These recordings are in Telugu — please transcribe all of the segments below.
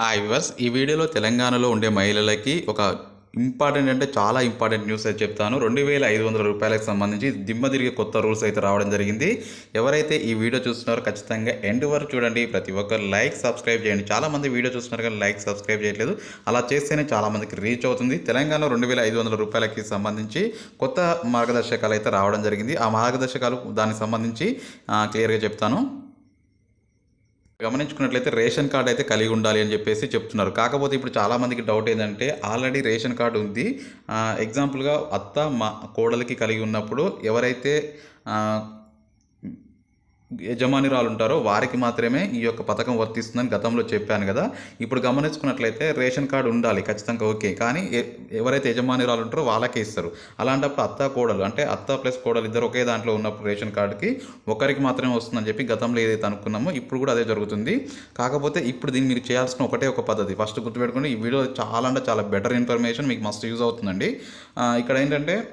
హాయ్ వివర్స్ ఈ వీడియోలో తెలంగాణలో ఉండే మహిళలకి ఒక ఇంపార్టెంట్ అంటే చాలా ఇంపార్టెంట్ న్యూస్ అయితే చెప్తాను. రెండు వేల ఐదు వందల రూపాయలకు సంబంధించి దిమ్మ తిరిగి కొత్త రూల్స్ అయితే రావడం జరిగింది. ఎవరైతే ఈ వీడియో చూస్తున్నారో ఖచ్చితంగా ఎండ్ వరకు చూడండి. ప్రతి ఒక్కరు లైక్ సబ్స్క్రైబ్ చేయండి. చాలా మంది వీడియో చూస్తున్నారు కానీ లైక్ సబ్స్క్రైబ్ చేయట్లేదు. అలా చేస్తేనే చాలామందికి రీచ్ అవుతుంది. తెలంగాణ రెండు వేల ఐదు వందల రూపాయలకి సంబంధించి కొత్త మార్గదర్శకాలు అయితే రావడం జరిగింది. ఆ మార్గదర్శకాలు దానికి సంబంధించి క్లియర్గా చెప్తాను. గమనించుకున్నట్లయితే రేషన్ కార్డు అయితే కలిగి ఉండాలి అని చెప్పేసి చెప్తున్నారు. కాకపోతే ఇప్పుడు చాలామందికి డౌట్ ఏంటంటే ఆల్రెడీ రేషన్ కార్డు ఉంది. ఎగ్జాంపుల్గా అత్త మా కోడలికి కలిగి ఉన్నప్పుడు ఎవరైతే యజమానిరాలు ఉంటారో వారికి మాత్రమే ఈ యొక్క పథకం వర్తిస్తుందని గతంలో చెప్పాను కదా. ఇప్పుడు గమనించుకున్నట్లయితే రేషన్ కార్డు ఉండాలి ఖచ్చితంగా ఓకే. కానీ ఎ- ఎవరైతే యజమానిరాలు ఉంటారో వాళ్ళకే ఇస్తారు. అలాంటప్పుడు అత్త కోడలు అంటే అత్త ప్లస్ కోడలు ఇద్దరు ఒకే దాంట్లో ఉన్నప్పుడు రేషన్ కార్డుకి ఒకరికి మాత్రమే వస్తుందని చెప్పి గతంలో ఏదైతే అనుకున్నామో ఇప్పుడు కూడా అదే జరుగుతుంది. కాకపోతే ఇప్పుడు దీన్ని మీరు చేయాల్సిన ఒకటే ఒక పద్ధతి. ఫస్ట్ గుర్తుపెట్టుకుని ఈ వీడియో చాలా అంటే చాలా బెటర్ ఇన్ఫర్మేషన్ మీకు మస్తు యూజ్ అవుతుందండి. ఇక్కడ ఏంటంటే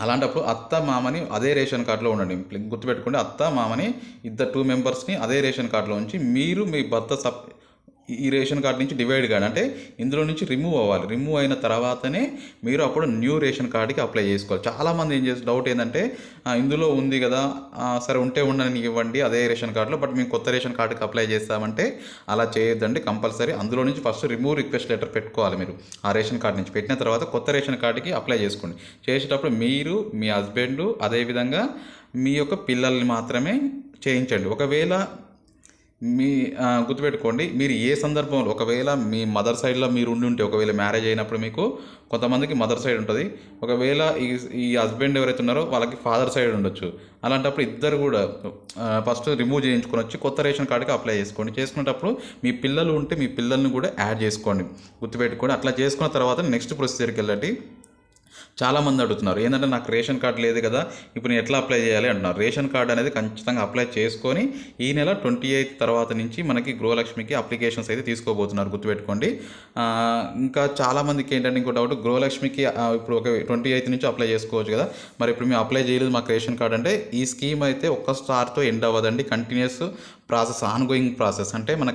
అలాంటప్పుడు అత్త మామని అదే రేషన్ కార్డులో ఉండండి. గుర్తుపెట్టుకోండి అత్త మామని ఇద్దరు టూ మెంబర్స్ని అదే రేషన్ కార్డులో ఉంచి మీరు మీ భర్త సప్ ఈ రేషన్ కార్డు నుంచి డివైడ్ కార్డ్ అంటే ఇందులో నుంచి రిమూవ్ అవ్వాలి. రిమూవ్ అయిన తర్వాతనే మీరు అప్పుడు న్యూ రేషన్ కార్డుకి అప్లై చేసుకోవాలి. చాలామంది ఏం చేస్తారు? డౌట్ ఏంటంటే ఇందులో ఉంది కదా సరే ఉంటే ఉండని ఇవ్వండి అదే రేషన్ కార్డులో బట్ మేము కొత్త రేషన్ కార్డుకి అప్లై చేస్తామంటే అలా చేయొద్దండి కంపల్సరీ. అందులో నుంచి ఫస్ట్ రిమూవ్ రిక్వెస్ట్ లెటర్ పెట్టుకోవాలి మీరు. ఆ రేషన్ కార్డు నుంచి పెట్టిన తర్వాత కొత్త రేషన్ కార్డుకి అప్లై చేసుకోండి. చేసేటప్పుడు మీరు మీ హస్బెండ్ అదేవిధంగా మీ యొక్క పిల్లల్ని మాత్రమే చేయించండి. ఒకవేళ మీ గుర్తుపెట్టుకోండి మీరు ఏ సందర్భంలో ఒకవేళ మీ మదర్ సైడ్లో మీరు ఉండి ఉంటే ఒకవేళ మ్యారేజ్ అయినప్పుడు మీకు కొంతమందికి మదర్ సైడ్ ఉంటుంది. ఒకవేళ ఈ ఈ హస్బెండ్ ఎవరైతే ఉన్నారో వాళ్ళకి ఫాదర్ సైడ్ ఉండొచ్చు. అలాంటప్పుడు ఇద్దరు కూడా ఫస్ట్ రిమూవ్ చేయించుకొని వచ్చి కొత్త రేషన్ కార్డుకి అప్లై చేసుకోండి. చేసుకునేటప్పుడు మీ పిల్లలు ఉంటే మీ పిల్లల్ని కూడా యాడ్ చేసుకోండి. గుర్తుపెట్టుకోండి. అట్లా చేసుకున్న తర్వాత నెక్స్ట్ ప్రొసీజర్కి వెళ్ళండి. చాలామంది అడుగుతున్నారు ఏంటంటే నాకు రేషన్ కార్డు లేదు కదా ఇప్పుడు నేను ఎట్లా అప్లై చేయాలి? అంటున్నారు. రేషన్ కార్డు అనేది ఖచ్చితంగా అప్లై చేసుకొని ఈ నెల ట్వంటీ ఎయిత్ తర్వాత నుంచి మనకి గృహలక్ష్మికి అప్లికేషన్స్ అయితే తీసుకోబోతున్నారు గుర్తుపెట్టుకోండి. ఇంకా చాలామందికి ఏంటంటే ఇంకో డౌట్ గృహలక్ష్మికి ఇప్పుడు ఒక ట్వంటీ ఎయిత్ నుంచి అప్లై చేసుకోవచ్చు కదా. మరి ఇప్పుడు మేము అప్లై చేయలేదు మాకు రేషన్ కార్డు అంటే ఈ స్కీమ్ అయితే ఒక్క స్టార్తో ఎండ్ అవ్వదండి. కంటిన్యూస్ ప్రాసెస్ ఆన్గోయింగ్ ప్రాసెస్ అంటే మన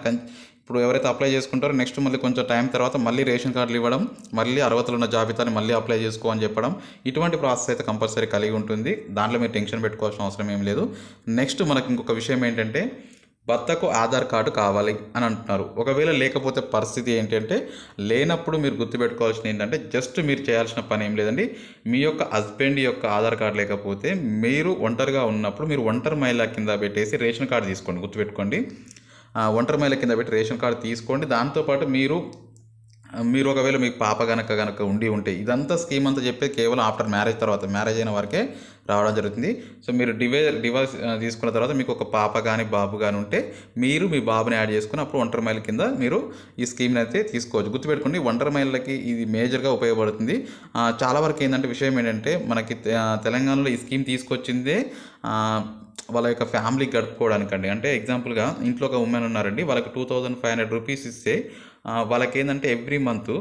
ఇప్పుడు ఎవరైతే అప్లై చేసుకుంటారో నెక్స్ట్ మళ్ళీ కొంచెం టైం తర్వాత మళ్ళీ రేషన్ కార్డులు ఇవ్వడం మళ్ళీ అర్హతలు ఉన్న జాబితాని మళ్ళీ అప్లై చేసుకో అని చెప్పడం ఇటువంటి ప్రాసెస్ అయితే కంపల్సరీ కలిగి ఉంటుంది. దాంట్లో మీరు టెన్షన్ పెట్టుకోవాల్సిన అవసరం ఏం లేదు. నెక్స్ట్ మనకి ఇంకొక విషయం ఏంటంటే భర్తకు ఆధార్ కార్డు కావాలి అని అంటున్నారు. ఒకవేళ లేకపోతే పరిస్థితి ఏంటంటే లేనప్పుడు మీరు గుర్తుపెట్టుకోవాల్సింది ఏంటంటే జస్ట్ మీరు చేయాల్సిన పని ఏం లేదండి. మీ యొక్క హస్బెండ్ యొక్క ఆధార్ కార్డు లేకపోతే మీరు ఒంటరిగా ఉన్నప్పుడు మీరు ఒంటరి మహిళ కింద పెట్టేసి రేషన్ కార్డు తీసుకోండి గుర్తుపెట్టుకోండి. ఒంటరి మహిళ కింద పెట్టి రేషన్ కార్డు తీసుకోండి. దాంతోపాటు మీరు మీరు ఒకవేళ మీకు పాప కనుక కనుక ఉండి ఉంటే ఇదంతా స్కీమ్ అంతా చెప్పేది కేవలం ఆఫ్టర్ మ్యారేజ్ తర్వాత మ్యారేజ్ అయిన వరకే రావడం జరుగుతుంది. సో మీరు డివే డివైస్ తీసుకున్న తర్వాత మీకు ఒక పాప కానీ బాబు కానీ ఉంటే మీరు మీ బాబుని యాడ్ చేసుకుని అప్పుడు ఒంటరి మైల్ కింద మీరు ఈ స్కీమ్ని అయితే తీసుకోవచ్చు. గుర్తుపెట్టుకోండి ఒంటరి మైళ్ళకి ఇది మేజర్గా ఉపయోగపడుతుంది. చాలా వరకు ఏంటంటే విషయం ఏంటంటే మనకి తెలంగాణలో ఈ స్కీమ్ తీసుకొచ్చిందే వాళ్ళ యొక్క ఫ్యామిలీ గడుపుకోవడానికండి. అంటే ఎగ్జాంపుల్గా ఇంట్లో ఒక ఉమెన్ ఉన్నారండి వాళ్ళకి two thousand five hundred rupees ఇస్తే వాళ్ళకి ఏంటంటే ఎవ్రీ మంత్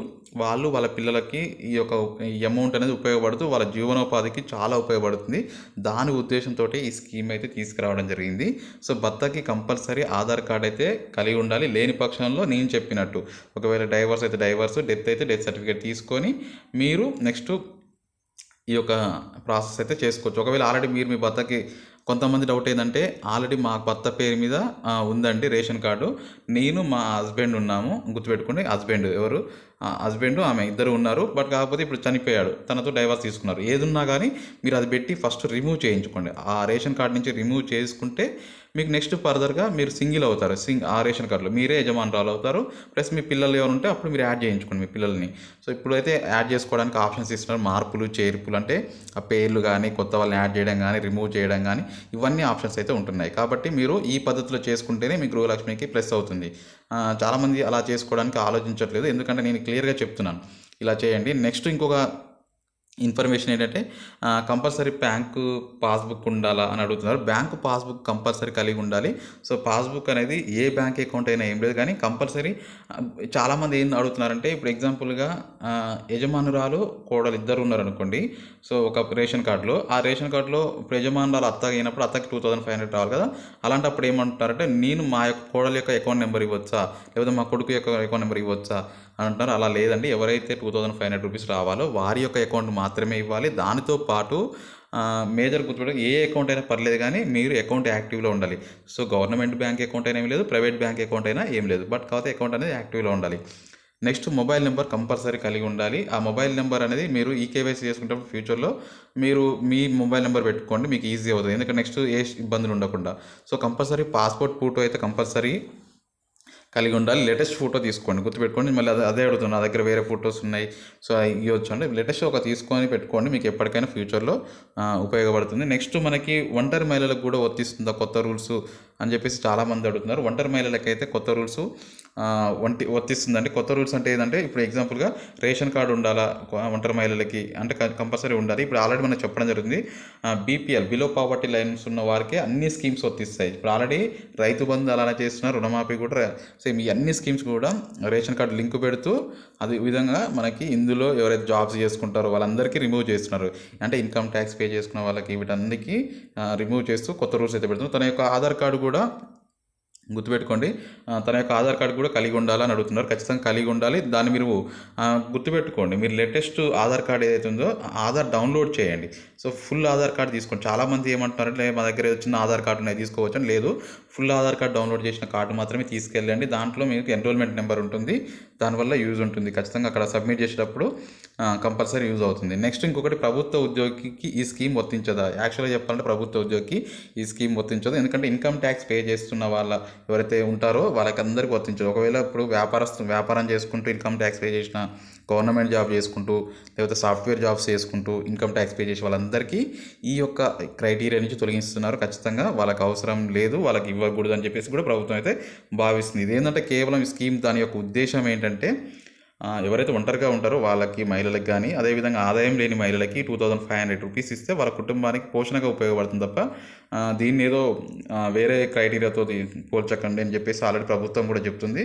వాళ్ళు వాళ్ళ పిల్లలకి ఈ యొక్క ఈ అమౌంట్ అనేది ఉపయోగపడుతూ వాళ్ళ జీవనోపాధికి చాలా ఉపయోగపడుతుంది. దాని ఉద్దేశంతో ఈ స్కీమ్ అయితే తీసుకురావడం జరిగింది. సో భర్తకి కంపల్సరీ ఆధార్ కార్డ్ అయితే కలిగి ఉండాలి. లేని పక్షంలో నేను చెప్పినట్టు. ఒకవేళ డైవర్స్ అయితే డైవర్స్ డెత్ అయితే డెత్ సర్టిఫికేట్ తీసుకొని మీరు నెక్స్ట్ ఈ యొక్క ప్రాసెస్ అయితే చేసుకోవచ్చు. ఒకవేళ ఆల్రెడీ మీరు మీ భర్తకి కొంతమంది డౌట్ ఏంటంటే ఆల్రెడీ మా భర్త పేరు మీద ఉందండి రేషన్ కార్డు. నేను మా హస్బెండ్ ఉన్నాము. గుర్తుపెట్టుకోండి హస్బెండ్ ఎవరు? హస్బెండ్ ఆమె ఇద్దరు ఉన్నారు. బట్ కాకపోతే ఇప్పుడు చనిపోయాడు. తనతో డైవర్స్ తీసుకున్నారు. ఏది ఉన్నా కానీ మీరు అది పెట్టి ఫస్ట్ రిమూవ్ చేయించుకోండి. ఆ రేషన్ కార్డు నుంచి రిమూవ్ చేసుకుంటే మీకు నెక్స్ట్ ఫర్దర్గా మీరు సింగిల్ అవుతారు. సింగ్ ఆ రేషన్ కార్డులో మీరే యజమానురాలు అవుతారు. ప్లస్ మీ పిల్లలు ఎవరు ఉంటే అప్పుడు మీరు యాడ్ చేయించుకోండి మీ పిల్లల్ని. సో ఇప్పుడైతే యాడ్ చేసుకోవడానికి ఆప్షన్స్ ఇస్తున్నారు. మార్పులు చేర్పులు అంటే ఆ పేర్లు కానీ కొత్త వాళ్ళని యాడ్ చేయడం కానీ రిమూవ్ చేయడం కానీ ఇవన్నీ ఆప్షన్స్ అయితే ఉంటున్నాయి. కాబట్టి మీరు ఈ పద్ధతిలో చేసుకుంటేనే మీ గృహలక్ష్మికి ప్లస్ అవుతుంది. చాలామంది అలా చేసుకోవడానికి ఆలోచించట్లేదు. ఎందుకంటే నేను క్లియర్గా చెప్తున్నాను. ఇలా చేయండి. నెక్స్ట్ ఇంకొక ఇన్ఫర్మేషన్ ఏంటంటే కంపల్సరీ బ్యాంకు పాస్బుక్ ఉండాలా అని అడుగుతున్నారు. బ్యాంకు పాస్బుక్ కంపల్సరీ కలిగి ఉండాలి. సో పాస్బుక్ అనేది ఏ బ్యాంక్ అకౌంట్ అయినా ఏం లేదు. కానీ కంపల్సరీ చాలామంది ఏం అడుగుతున్నారంటే ఇప్పుడు ఎగ్జాంపుల్గా యజమానురాలు కోడలు ఇద్దరు ఉన్నారు అనుకోండి సో ఒక రేషన్ కార్డులో ఆ రేషన్ కార్డులో ఇప్పుడు యజమానురాలు అత్త అయినప్పుడు అత్తకి టూ థౌసండ్ ఫైవ్ హండ్రెడ్ రావాలి కదా. అలాంటప్పుడు ఏమంటారంటే నేను మా యొక్క కోడల యొక్క అకౌంట్ నెంబర్ ఇవ్వచ్చా? లేకపోతే మా కొడుకు యొక్క అకౌంట్ నెంబర్ ఇవ్వచ్చా? అని అంటున్నారు అలా లేదండి. ఎవరైతే two thousand five hundred rupees రావాలో వారి యొక్క అకౌంట్ మాత్రమే ఇవ్వాలి. దానితో పాటు మేజర్ గుర్తుపెట్టు ఏ అకౌంట్ అయినా పర్లేదు కానీ మీరు అకౌంట్ యాక్టివ్లో ఉండాలి. సో గవర్నమెంట్ బ్యాంక్ అకౌంట్ అయినా ఏం లేదు ప్రైవేట్ బ్యాంక్ అకౌంట్ అయినా ఏం లేదు. బట్ కాకపోతే అకౌంట్ అనేది యాక్టివ్లో ఉండాలి. నెక్స్ట్ మొబైల్ నెంబర్ కంపల్సరీ కలిగి ఉండాలి. ఆ మొబైల్ నెంబర్ అనేది మీరు ఈ కేవైసీ చేసుకుంటే ఫ్యూచర్లో మీరు మీ మొబైల్ నెంబర్ పెట్టుకోండి మీకు ఈజీ అవుతుంది. ఎందుకంటే నెక్స్ట్ ఏ ఇబ్బందులు ఉండకుండా. సో కంపల్సరీ పాస్పోర్ట్ ఫోటో అయితే కంపల్సరీ కలిగి ఉండాలి. లేటెస్ట్ ఫోటో తీసుకోండి. గుర్తుపెట్టుకోండి. మళ్ళీ అదే అదే అడుగుతున్నా. నా దగ్గర వేరే ఫొటోస్ ఉన్నాయి. సో ఇవ్వచ్చు అండి లేటెస్ట్ ఒక తీసుకొని పెట్టుకోండి. మీకు ఎప్పటికైనా ఫ్యూచర్లో ఉపయోగపడుతుంది. నెక్స్ట్ మనకి ఒంటరి మహిళలకు కూడా వర్తిస్తుందా? కొత్త రూల్స్ అని చెప్పేసి చాలామంది అడుగుతున్నారు. ఒంటరి మహిళలకైతే కొత్త రూల్స్ వంటి వర్తిస్తుందండి. కొత్త రూల్స్ అంటే ఏంటంటే ఇప్పుడు ఎగ్జాంపుల్గా రేషన్ కార్డు ఉండాలా? ఒంటరి మహిళలకి అంటే కంపల్సరీ ఉండాలి. ఇప్పుడు ఆల్రెడీ మనం చెప్పడం జరుగుతుంది. బీపీఎల్ బిలో పావర్టీ లైన్స్ ఉన్న వారికి అన్ని స్కీమ్స్ వర్తిస్తాయి. ఇప్పుడు ఆల్రెడీ రైతు బంధు అలానే చేస్తున్నారు రుణమాఫీ కూడా సేమ్ ఈ అన్ని స్కీమ్స్ కూడా రేషన్ కార్డు లింక్ పెడుతూ అది విధంగా మనకి ఇందులో ఎవరైతే జాబ్స్ చేసుకుంటారో వాళ్ళందరికీ రిమూవ్ చేస్తున్నారు. అంటే ఇన్కమ్ ట్యాక్స్ పే చేసుకున్న వాళ్ళకి వీటన్నిటికీ రిమూవ్ చేస్తూ కొత్త రూల్స్ అయితే పెడుతున్నారు. తన యొక్క ఆధార్ కార్డు కూడా గుర్తుపెట్టుకోండి. తన యొక్క ఆధార్ కార్డు కూడా కలిగి ఉండాలని అడుగుతున్నారు. ఖచ్చితంగా కలిగి ఉండాలి. దాన్ని మీరు గుర్తుపెట్టుకోండి. మీరు లేటెస్ట్ ఆధార్ కార్డు ఏదైతే ఉందో ఆధార్ డౌన్లోడ్ చేయండి. సో ఫుల్ ఆధార్ కార్డు తీసుకోండి. చాలామంది ఏమంటున్నారంటే మా దగ్గర చిన్న ఆధార్ కార్డు ఉన్నాయి తీసుకోవచ్చు అని లేదు. ఫుల్ ఆధార్ కార్డు డౌన్లోడ్ చేసిన కార్డు మాత్రమే తీసుకెళ్ళండి. దాంట్లో మీకు ఎన్రోల్మెంట్ నెంబర్ ఉంటుంది. దానివల్ల యూజ్ ఉంటుంది. ఖచ్చితంగా అక్కడ సబ్మిట్ చేసేటప్పుడు కంపల్సరీ యూజ్ అవుతుంది. నెక్స్ట్ ఇంకొకటి ప్రభుత్వ ఉద్యోగికి ఈ స్కీమ్ వర్తించదా? యాక్చువల్గా చెప్పాలంటే ప్రభుత్వ ఉద్యోగికి ఈ స్కీమ్ వర్తించదు. ఎందుకంటే ఇన్కమ్ ట్యాక్స్ పే చేస్తున్న వాళ్ళ ఎవరైతే ఉంటారో వాళ్ళకి అందరికీ వర్తించదు. ఒకవేళ ఇప్పుడు వ్యాపారస్తు వ్యాపారం చేసుకుంటూ ఇన్కమ్ ట్యాక్స్ పే చేసిన గవర్నమెంట్ జాబ్ చేసుకుంటూ లేకపోతే సాఫ్ట్వేర్ జాబ్స్ చేసుకుంటూ ఇన్కమ్ ట్యాక్స్ పే చేసే వాళ్ళందరికీ ఈ యొక్క క్రైటీరియా నుంచి తొలగిస్తున్నారు. ఖచ్చితంగా వాళ్ళకి అవసరం లేదు వాళ్ళకి ఇవ్వకూడదు అని చెప్పేసి కూడా ప్రభుత్వం అయితే భావిస్తుంది. ఇదేంటంటే ఏంటంటే కేవలం ఈ స్కీమ్ దాని యొక్క ఉద్దేశం ఏంటంటే ఎవరైతే ఒంటరిగా ఉంటారో వాళ్ళకి మహిళలకు కానీ అదేవిధంగా ఆదాయం లేని మహిళలకి two thousand five hundred rupees ఇస్తే వాళ్ళ కుటుంబానికి పోషణగా ఉపయోగపడుతుంది తప్ప దీన్ని ఏదో వేరే క్రైటీరియాతో పోల్చకండి అని చెప్పేసి ఆల్రెడీ ప్రభుత్వం కూడా చెప్తుంది.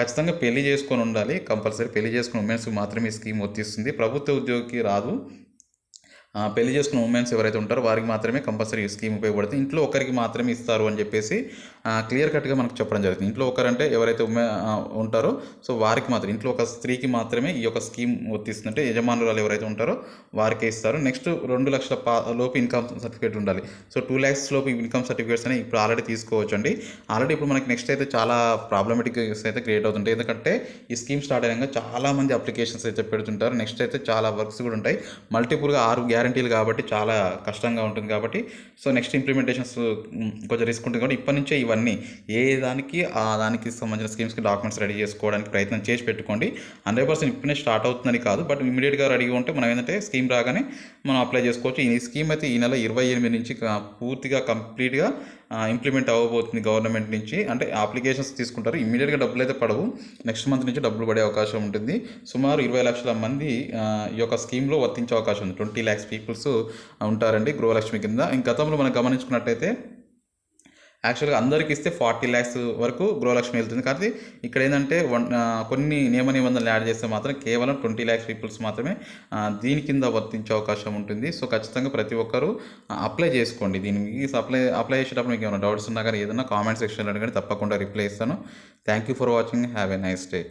ఖచ్చితంగా పెళ్ళి చేసుకొని ఉండాలి. కంపల్సరీ పెళ్ళి చేసుకున్న ఉమెన్స్కి మాత్రమే ఈ స్కీమ్ వర్తిస్తుంది. ప్రభుత్వ ఉద్యోగికి రాదు. పెళ్ళి చేసుకున్న ఉమెన్స్ ఎవరైతే ఉంటారో వారికి మాత్రమే కంపల్సరీ స్కీమ్ ఉపయోగపడుతుంది. ఇంట్లో ఒకరికి మాత్రమే ఇస్తారు అని చెప్పేసి క్లియర్ కట్గా మనకు చెప్పడం జరుగుతుంది. ఇంట్లో ఒకరంటే ఎవరైతే ఉమె ఉంటారో సో వారికి మాత్రం ఇంట్లో ఒక స్త్రీకి మాత్రమే ఈ యొక్క స్కీమ్ వర్తిస్తుందంటే యజమానురాలు ఎవరైతే ఉంటారో వారికే ఇస్తారు. నెక్స్ట్ రెండు లక్షల పా లోపు ఇన్కమ్ సర్టిఫికేట్ ఉండాలి. సో టూ ల్యాక్స్ లోపు ఇన్కమ్ సర్టిఫికేట్స్ అనేవి ఇప్పుడు ఆల్రెడీ తీసుకోవచ్చు అండి ఆల్రెడీ ఇప్పుడు మనకి నెక్స్ట్ అయితే చాలా ప్రాబ్లమెటిక్స్ అయితే క్రియేట్ అవుతుంటాయి. ఎందుకంటే ఈ స్కీమ్ స్టార్ట్ అయినాక చాలా మంది అప్లికేషన్స్ అయితే పెడుతుంటారు. నెక్స్ట్ అయితే చాలా వర్క్స్ కూడా ఉంటాయి. మల్టిపుల్గా ఆరు గ్యారంటీలు కాబట్టి చాలా కష్టంగా ఉంటుంది కాబట్టి సో నెక్స్ట్ ఇంప్లిమెంటేషన్స్ కొంచెం రిస్క్ ఉంటుంది కాబట్టి ఇప్పటి నుంచే ఇవన్నీ ఏ దానికి ఆ దానికి సంబంధించిన స్కీమ్స్కి డాక్యుమెంట్స్ రెడీ చేసుకోవడానికి ప్రయత్నం చేసి పెట్టుకోండి. హండ్రెడ్ పర్సెంట్ ఇప్పుడే స్టార్ట్ అవుతుందని కాదు బట్ ఇమీడియట్గా రెడీగా ఉంటే మనం ఏంటంటే స్కీమ్ రాగానే మనం అప్లై చేసుకోవచ్చు. ఈ స్కీమ్ అయితే ఈ నెల ఇరవై ఎనిమిది నుంచి పూర్తిగా కంప్లీట్గా ఇంప్లిమెంట్ అవ్వబోతుంది గవర్నమెంట్ నుంచి. అంటే అప్లికేషన్స్ తీసుకుంటారు. ఇమీడియట్గా డబ్బులు అయితే పడవు. నెక్స్ట్ మంత్ నుంచి డబ్బులు పడే అవకాశం ఉంటుంది. సుమారు ఇరవై లక్షల మంది ఈ యొక్క స్కీమ్లో వర్తించే అవకాశం ఉంది. ట్వంటీ ల్యాక్స్ పీపుల్స్ ఉంటారండి గృహలక్ష్మి కింద. ఇంక గతంలో మనం గమనించుకున్నట్టయితే యాక్చువల్గా అందరికి ఇస్తే ఫార్టీ ల్యాక్స్ వరకు గృహలక్ష్మి వెళ్తుంది. కాబట్టి ఇక్కడ ఏంటంటే వన్ కొన్ని నియమ నిబంధనలు యాడ్ చేస్తే మాత్రం కేవలం ట్వంటీ ల్యాక్స్ పీపుల్స్ మాత్రమే దీని కింద వర్తించే అవకాశం ఉంటుంది. సో ఖచ్చితంగా ప్రతి ఒక్కరూ అప్లై చేసుకోండి. దీనికి అప్లై అప్లై చేసేటప్పుడు మీకు ఏమైనా డౌట్స్ ఉన్నా కానీ ఏదైనా కామెంట్ సెక్షన్లో అడగండి. తప్పకుండా రిప్లై ఇస్తాను. Thank you for watching have a nice day